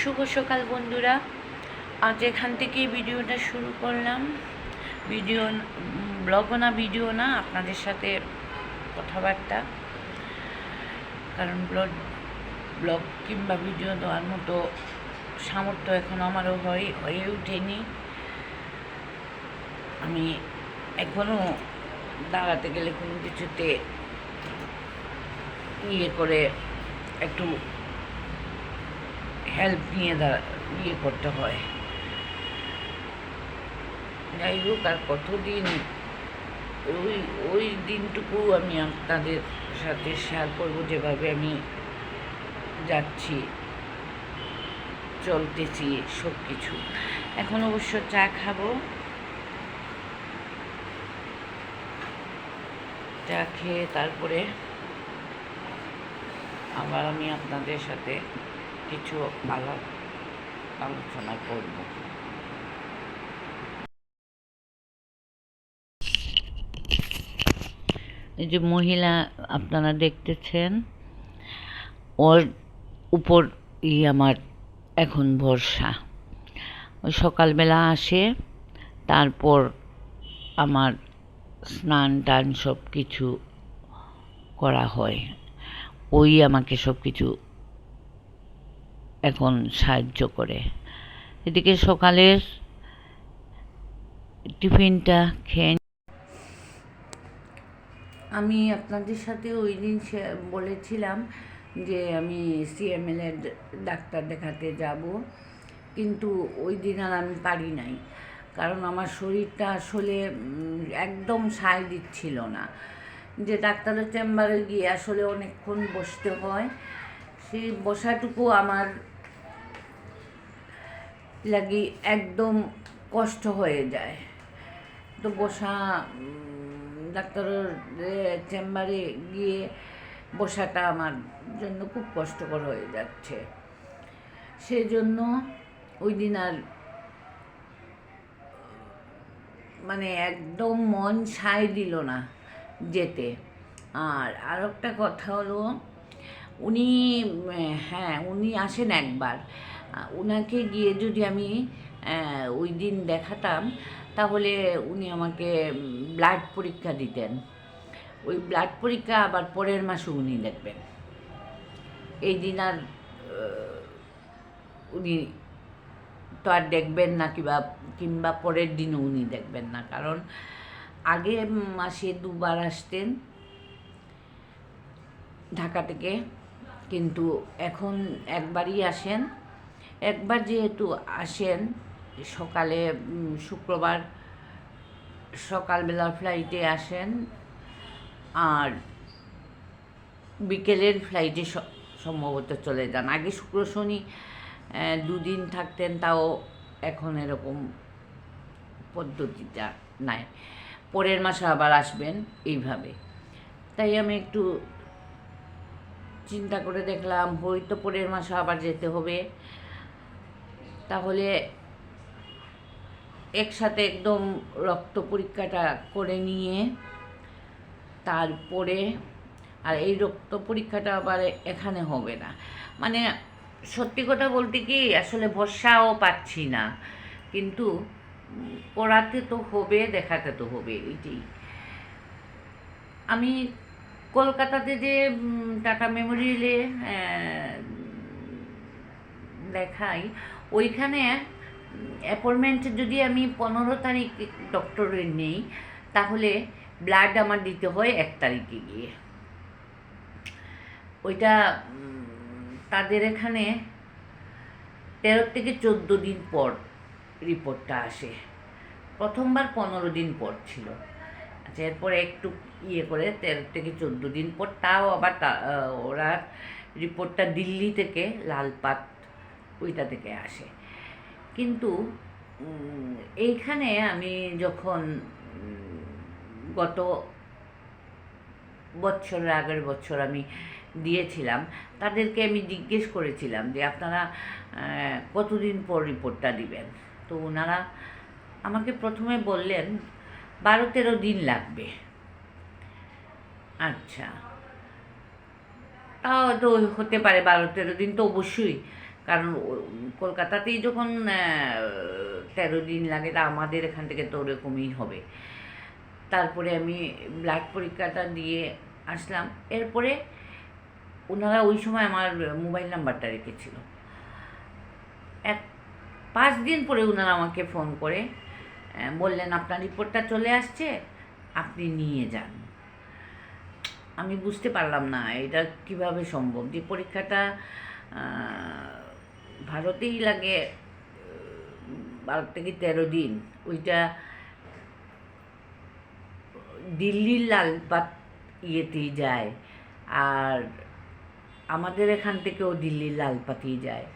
শুভ সকাল বন্ধুরা। আজ এখান থেকেই ভিডিওটা শুরু করলাম। ভিডিও ব্লগও না, ভিডিও না, আপনাদের সাথে কথাবার্তা। কারণ ব্লগ ব্লগ কিংবা ভিডিও দেওয়ার মতো সামর্থ্য এখন আমারও হয়, হয়ে ওঠেনি। আমি এখনও দাঁড়াতে গেলে কোনো কিছুতে ইয়ে করে একটু হেল্প নিয়ে দাঁড়া ইয়ে করতে হয়। যাই হোক আর কতদিন, ওই ওই দিনটুকু আমি আপনাদের সাথে শেয়ার করব, যেভাবে আমি যাচ্ছি, চলতেছি সব কিছু এখন অবশ্য চা খাব। চা খেয়ে তারপরে আবার আমি আপনাদের সাথে কিছু আলাপ আলোচনা করব। এই যে মহিলা আপনারা দেখতেছেন, ওর উপর ই আমার এখন ভরসা। ওই সকালবেলা আসে, তারপর আমার স্নান টান সব কিছু করা হয়। ওই আমাকে সব কিছু এখন সাহায্য করে। এদিকে সকালের টিফিনটা খেয়ে আমি আপনাদের সাথে ওই দিন বলেছিলাম যে আমি সিএমএল এর ডাক্তার দেখাতে যাব, কিন্তু ওই দিন আর আমি পারি নাই। কারণ আমার শরীরটা আসলে একদম সায় দিচ্ছিল না। যে ডাক্তারের চেম্বারে গিয়ে আসলে অনেকক্ষণ বসতে হয় সেই বসাটুকু আমার লাগি একদম কষ্ট হয়ে যায়। তো বসা ডাক্তারের চেম্বারে গিয়ে বসাটা আমার জন্য খুব কষ্টকর হয়ে যাচ্ছে। সেই জন্য ওই দিন আর মানে একদম মন সায় দিল না যেতে। আর আর একটা কথা হলো উনি হ্যাঁ উনি আসেন একবার। উনাকে গিয়ে যদি আমি ওই দিন দেখাতাম, তাহলে উনি আমাকে ব্লাড পরীক্ষা দিতেন। ওই ব্লাড পরীক্ষা আবার পরের মাসে উনি দেখবেন। এই দিন আর উনি তো আর দেখবেন না, কিংবা কিংবা পরের দিনও উনি দেখবেন না। কারণ আগে মাসে দুবার আসতেন ঢাকা থেকে। কিন্তু এখন একবারই আসেন। একবার যেহেতু আসেন, সকালে শুক্রবার সকালবেলার ফ্লাইটে আসেন আর বিকেলের ফ্লাইটে সম্ভবত চলে যান। আগে শুক্র, শনি দুদিন থাকতেন, তাও এখন এরকম পদ্ধতিটা নাই। পরের মাসে আবার আসবেন এইভাবে। তাই আমি একটু চিন্তা করে দেখলাম হয়তো পরের মাসে আবার যেতে হবে। তাহলে একসাথে একদম রক্ত পরীক্ষাটা করে নিয়ে তারপরে আর এই রক্ত পরীক্ষাটা আবার এখানে হবে না। মানে সত্যি কথা বলতে কি, আসলে ভরসাও পাচ্ছি না। কিন্তু করাতে তো হবে, দেখাতে তো হবে এটাই আমি কলকাতাতে যে টাটা মেমোরিয়ালে দেখাই, ওইখানে অ্যাপয়েন্টমেন্ট যদি আমি পনেরো তারিখ ডক্টরের নেই, তাহলে ব্লাড আমার দিতে হয় এক তারিখে গিয়ে। ওইটা তাদের এখানে তেরো থেকে চোদ্দ দিন পর রিপোর্টটা আসে। প্রথমবার পনেরো দিন পর ছিল। আচ্ছা এরপরে একটু ইয়ে করে, তেরো থেকে চোদ্দ দিন পর তাও আবার ওরা রিপোর্টটা দিল্লি থেকে লালপাত ওইটা থেকে আসে। কিন্তু এইখানে আমি যখন গত বছরের আগের বছর আমি দিয়েছিলাম, তাদেরকে আমি জিজ্ঞেস করেছিলাম যে আপনারা কতদিন পর রিপোর্টটা দিবেন? তো ওনারা আমাকে প্রথমে বললেন বারো তেরো দিন লাগবে। আচ্ছা। তাও তো হতে পারে বারো তেরো দিন তো অবশ্যই। কারণ কলকাতাতেই যখন তেরো দিন লাগে, তা আমাদের এখান থেকে তো ওরকমই হবে। তারপরে আমি ব্লাড পরীক্ষাটা দিয়ে আসলাম। এরপরে ওনারা ওই সময় আমার মোবাইল নাম্বারটা রেখেছিল। এক, পাঁচ দিন পরে ওনারা আমাকে ফোন করে বললেন, আপনার রিপোর্টটা চলে আসছে, আপনি নিয়ে যান। আমি বুঝতে পারলাম না, এটা কীভাবে সম্ভব? যে পরীক্ষাটা ভারতেই লাগে, বারো থেকে তেরো দিন। ওইটা দিল্লির লালপাত ইয়েতেই যায়, আর আমাদের এখান থেকেও দিল্লির লালপাতেই যায়।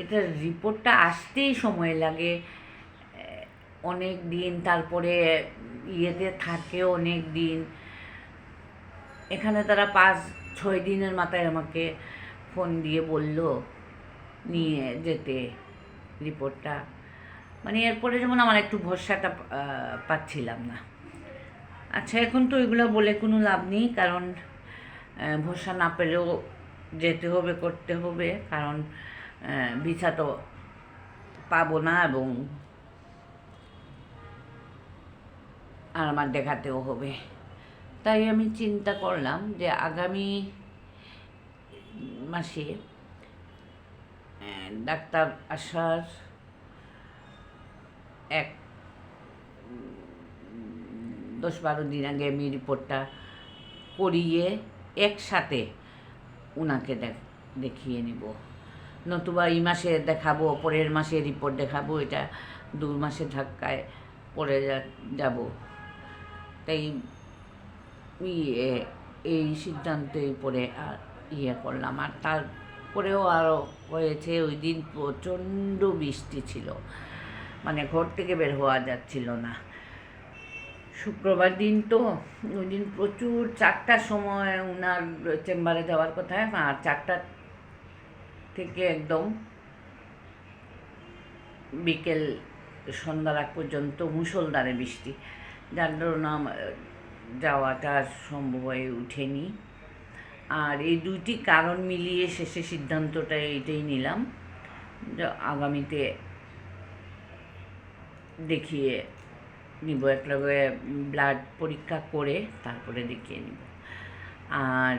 এটার রিপোর্টটা আসতেই সময় লাগে। অনেক দিন তারপরে ইয়েতে থাকে অনেক দিন। এখানে তারা পাঁচ, ছয় দিনের মাথায় আমাকে ফোন দিয়ে বলল নিয়ে যেতে রিপোর্টটা। মানে এরপরে যেমন আমার একটু ভরসাটা পাচ্ছিলাম না। আচ্ছা এখন তো এগুলো বলে কোনো লাভ নেই কারণ ভরসা না পেলেও যেতে হবে, করতে হবে। কারণ আহ, ভিসা তো পাবো না এবং আর আমার দেখাতেও হবে। তাই আমি চিন্তা করলাম যে আগামী মাসে ডাক্তার আসার এক দশ বারো দিন আগে আমি রিপোর্টটা করিয়ে একসাথে ওনাকে দেখ- দেখিয়ে নিব। নতুবা এই মাসে দেখাবো, পরের মাসে রিপোর্ট দেখাবো, এটা দু মাসে ধাক্কায় পড়ে যাব। তাই ইয়ে এই সিদ্ধান্তে পরে আর ইয়ে করলাম। আর তারপরেও আরও হয়েছে, ওই দিন প্রচণ্ড বৃষ্টি ছিল। মানে ঘর থেকে বের হওয়া যাচ্ছিল না। শুক্রবার দিন তো, ওই দিন প্রচুর চারটার সময় ওনার চেম্বারে যাওয়ার কথা, আর চারটা থেকে একদম বিকেল সন্ধ্যার আগ পর্যন্ত মুষলধারে বৃষ্টি। যার আমার যাওয়াটা সম্ভব হয়ে উঠেনি আর এই দুইটি কারণ মিলিয়ে শেষে সিদ্ধান্তটা এইটাই নিলাম আগামীতে দেখিয়ে নিব। একলগে ব্লাড পরীক্ষা করে তারপরে দেখিয়ে নিব। আর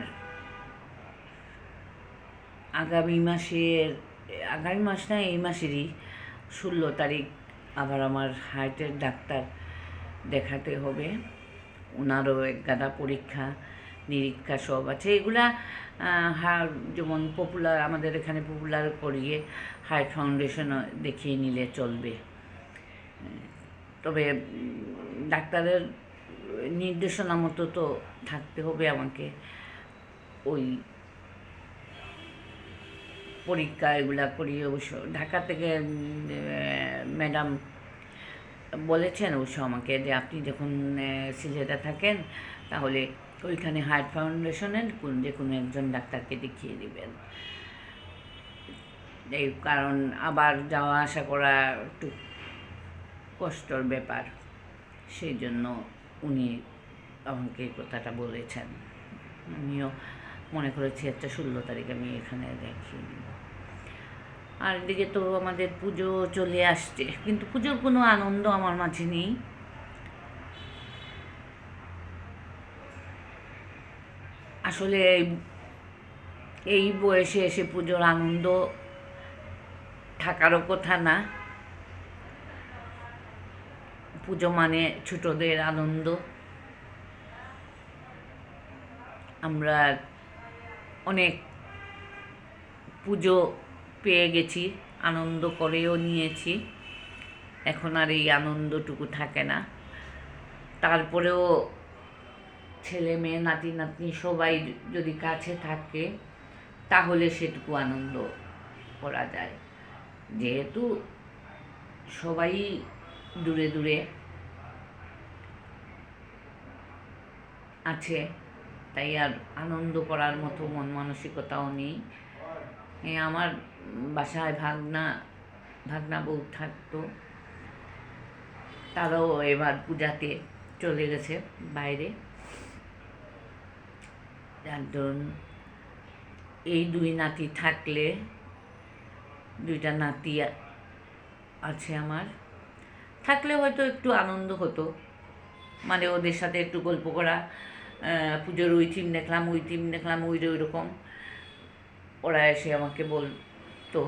আগামী মাসের আগামী মাস না এই মাসেরই ষোলো তারিখ আবার আমার হার্টের ডাক্তার দেখাতে হবে। ওনারও এক গাদা পরীক্ষা নিরীক্ষা সব আছে। এগুলা আহ, হা- যেমন পপুলার আমাদের এখানে পপুলার করিয়ে হার্ট ফাউন্ডেশন দেখিয়ে নিলে চলবে। তবে ডাক্তারের নির্দেশনা মতো তো থাকতে হবে আমাকে। ওই পরীক্ষা এগুলা করি, অবশ্য ঢাকা থেকে ম্যাডাম বলেছেন অবশ্য আমাকে যে আপনি যখন সিলেটে থাকেন, তাহলে ওইখানে হার্ট ফাউন্ডেশনের কোন, যে কোনো একজন ডাক্তারকে দেখিয়ে দিবেন। এই কারণ আবার যাওয়া আসা করা একটু কষ্টর ব্যাপার, সেই জন্য উনি আমাকে কথাটা বলেছেন। আমিও মনে করেছি একটা ষোলো তারিখ আমি এখানে নিব আর এদিকে তো আমাদের পুজো চলে আসছে, কিন্তু পুজোর কোনো আনন্দ আমার মাঝে নেই। আসলে এই বয়সে এসে পুজোর আনন্দ থাকারও কথা না। পুজো মানে ছোটদের আনন্দ। আমরা অনেক পুজো পেয়ে গেছি, আনন্দ করেও নিয়েছি। এখন আর এই আনন্দটুকু থাকে না। তারপরেও ছেলে মেয়ে, নাতি, নাতনি সবাই যদি কাছে থাকে, তাহলে সেটুকু আনন্দ করা যায়। যেহেতু সবাই দূরে দূরে আছে তাই আর আনন্দ করার মতো মন মানসিকতাও নেই। আমার বাসায় ভাগনা ভাগনা বউ থাকতো। তারাও এবার পূজাতে চলে গেছে বাইরে। দরুন এই দুই নাতি থাকলে দুইটা নাতি আছে আমার। থাকলে হয়তো একটু আনন্দ হতো। মানে ওদের সাথে একটু গল্প করা পুজোর ওই থিম দেখলাম, ওই থিম দেখলাম, ওই ওই রকম ওরা এসে আমাকে বলতো,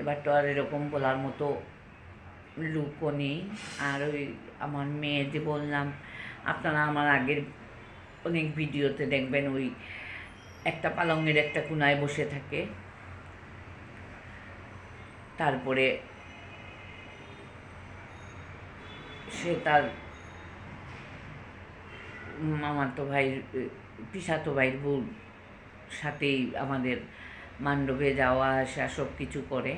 এবার তো আর এরকম বলার মতো লুকও নেই। আর ওই আমার মেয়ে যে বললাম, আপনারা আমার আগের অনেক ভিডিওতে দেখবেন, ওই একটা পালঙের একটা কোনায় বসে থাকে। তারপরে সে তার মামাতো ভাই পিসাতো ভাইয়ের বউর সাথেই আমাদের মান্ডবে যাওয়া, আসা সব কিছু করে।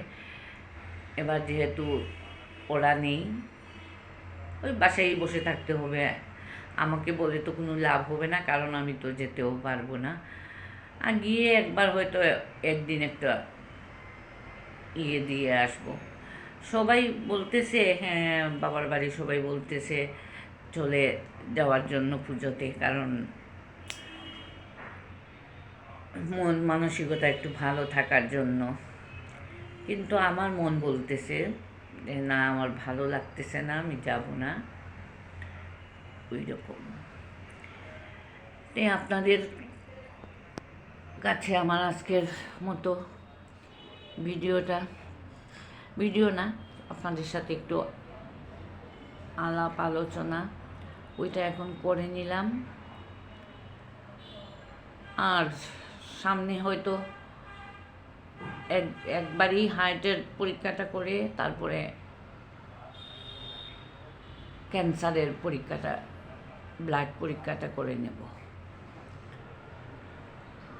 এবার যেহেতু ওরা নেই, ওই বাসায় বসে থাকতে হবে। আমাকে বলে তো কোনো লাভ হবে না, কারণ আমি তো যেতেও পারব না। আর গিয়ে একবার হয়তো একদিন একটা ইয়ে দিয়ে আসব। সবাই বলতেছে হ্যাঁ বাবার বাড়ি সবাই বলতেছে চলে যাওয়ার জন্য পুজোতে, কারণ মন মানসিকতা একটু ভালো থাকার জন্য। কিন্তু আমার মন বলতেছে যে, না, আমার ভালো লাগতেছে না, আমি যাব না। ওই রকম আপনাদের কাছে আমার আজকের মতো ভিডিওটা। ভিডিও না, আপনাদের সাথে একটু আলাপ আলোচনা ওইটা এখন করে নিলাম। আর সামনে হয়তো এক, একবারই হার্টের পরীক্ষাটা করে তারপরে ক্যান্সারের পরীক্ষাটা ব্লাড পরীক্ষাটা করে নেব।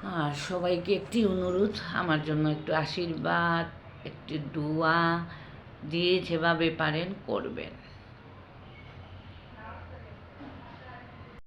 আর সবাইকে একটি অনুরোধ, আমার জন্য একটু আশীর্বাদ, একটু দোয়া দিয়ে যেভাবে পারেন করবেন।